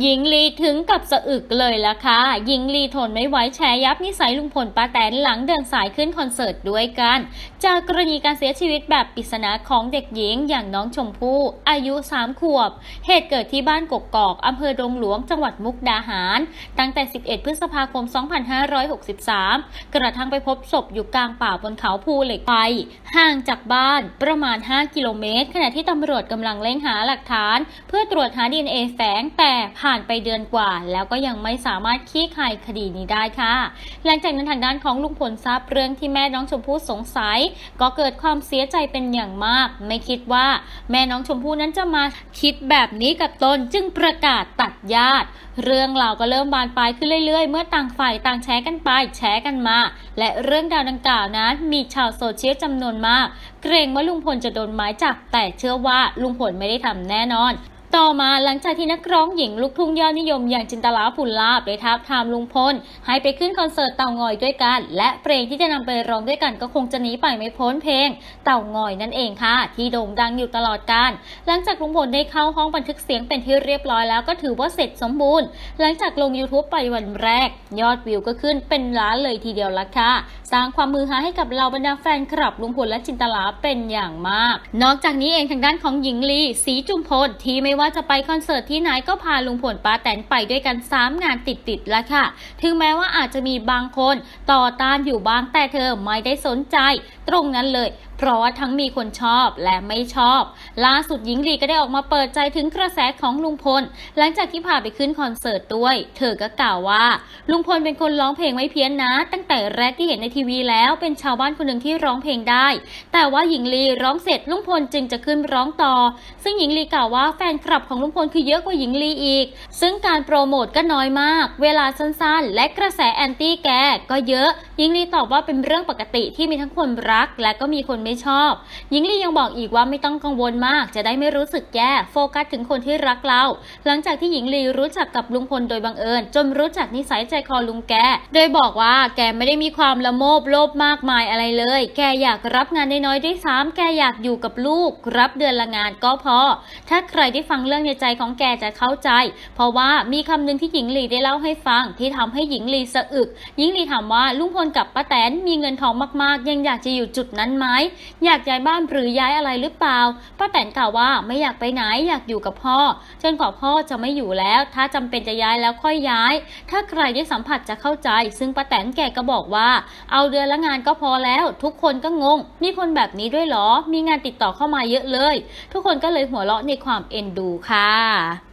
หญิงลีถึงกับสะอึกเลยล่ะค่ะ หญิงลีทนไม่ไหวแชร์ยับนิสัยลุงพลป้าแตนหลังเดินสายขึ้นคอนเสิร์ตด้วยกัน จากกรณีการเสียชีวิตแบบปริศนาของเด็กหญิงอย่างน้องชมพู่อายุ 3 ขวบ เหตุเกิดที่บ้านกกอกอำเภอดงหลวงจังหวัดมุกดาหาร ตั้งแต่ 11 พฤษภาคม 2563 กระทั่งไปพบศพอยู่กลางป่าบนเขาภูเหล็กไฟห่างจากบ้านประมาณ 5 กิโลเมตร ขณะที่ตำรวจกำลังเร่งหาหลักฐาน เพื่อตรวจหาดีเอแฝงแต่ผ่านไปเดือนกว่า แล้วก็ยังไม่สามารถคลี่คลายคดีนี้ได้ค่ะ หลังจากนั้นทางด้านของลุงพลทราบเรื่องที่แม่น้องชมพู่สงสัย ก็เกิดความเสียใจเป็นอย่างมาก ไม่คิดว่าแม่น้องชมพู่นั้นจะมาคิดแบบนี้กับตนจึงประกาศตัดญาติ เรื่องราวก็เริ่มบานปลายขึ้นเรื่อย ๆ เมื่อต่างฝ่ายต่างแชร์กันไปแชร์กันมา และเรื่องราวดังกล่าวนั้นมีชาวโซเชียลจำนวนมาก เกรงว่าลุงพลจะโดนหมายจับแต่เชื่อว่าลุงพลไม่ได้ทำแน่นอน ต่อมาหลังจากที่นักร้องหญิงลูกทุ่งยอดนิยมอย่างจินตลาผุนลาบได้ทับทามลุงพลให้ไปขึ้นคอนเสิร์ตเต่างอยด้วยกัน และเพลงที่จะนำไปร้องด้วยกันก็คงจะหนีไปไม่พ้นเพลง เต่างอยนั่นเองค่ะ ที่โด่งดังอยู่ตลอดกาลหลังจากลุงพลได้เข้าห้องบันทึกเสียงเป็นที่เรียบร้อยแล้วก็ถือว่าเสร็จสมบูรณ์ หลังจากลง YouTube ไปวันแรก ยอดวิวก็ขึ้นเป็นล้านเลยทีเดียวละค่ะ สร้างความมือฮาให้กับเหล่าบรรดาแฟนคลับลุงพลและจินตลาเป็นอย่างมาก นอกจากนี้เองทางด้านของหญิงลีสีจุมพลที่ไม่ว่าว่าจะไปคอนเสิร์ตที่ไหนก็พาลุงพลป้าแตนไปด้วยกัน 3 งานติดๆแล้วค่ะ ถึงแม้ว่าอาจจะมีบางคนต่อต้านอยู่บ้างแต่เธอไม่ได้สนใจ ตรงนั้นเลยเพราะว่าทั้งมีคนชอบและไม่ชอบ ล่าสุดหญิงลีก็ได้ออกมาเปิดใจถึงกระแสของลุงพล หลังจากที่พาไปขึ้นคอนเสิร์ตด้วย เธอก็กล่าวว่า ลุงพลเป็นคนร้องเพลงไม่เพี้ยนนะ ตั้งแต่แรกที่เห็นในทีวีแล้วเป็นชาวบ้านคนหนึ่งที่ร้องเพลงได้ แต่ว่าหญิงลีร้องเสร็จลุงพลจึงจะขึ้นร้องต่อ ซึ่งหญิงลีกล่าวว่าแฟนคลับของลุงพลคือเยอะกว่าหญิงลีอีก ซึ่งการโปรโมทก็น้อยมาก เวลาสั้นๆ และกระแสแอนตี้แกก็เยอะ หญิงลีตอบว่าเป็นเรื่องปกติที่มีทั้งคนรัก และก็มีคนไม่ชอบ หญิงลียังบอกอีกว่าไม่ต้องกังวลมาก จะได้ไม่รู้สึกแย่โฟกัสถึงคนที่รักเรา หลังจากที่หญิงลีรู้จักกับลุงพลโดยบังเอิญ จนรู้จักนิสัยใจคอลุงแก โดยบอกว่าแกไม่ได้มีความละโมบโลภมากมายอะไรเลย แกอยากรับงานน้อยๆด้วยซ้ำแกอยากอยู่กับลูก รับเดือนละงานก็พอ ถ้าใครได้ฟังเรื่องในใจของแกจะเข้าใจ เพราะว่ามีคำหนึ่งที่หญิงลีได้เล่าให้ฟัง ที่ทำให้หญิงลีสะอึก หญิงลีถามว่าลุงพลกับป้าแตนมีเงินทองมากๆ ยังอยากจะอยู่จุดนั้นไหมอยากย้ายบ้านหรือย้ายอะไรหรือเปล่าป้าแตนกล่าวว่าไม่อยากไปไหนอยากอยู่กับพ่อจนกว่าพ่อจะไม่อยู่แล้ว ถ้าจำเป็นจะย้ายแล้วค่อยย้าย ถ้าใครได้สัมผัสจะเข้าใจ ซึ่งป้าแตนแกก็บอกว่า เอาเดือนละงานก็พอแล้ว ทุกคนก็งง มีคนแบบนี้ด้วยหรอ มีงานติดต่อเข้ามาเยอะเลย ทุกคนก็เลยหัวเราะในความเอ็นดูค่ะ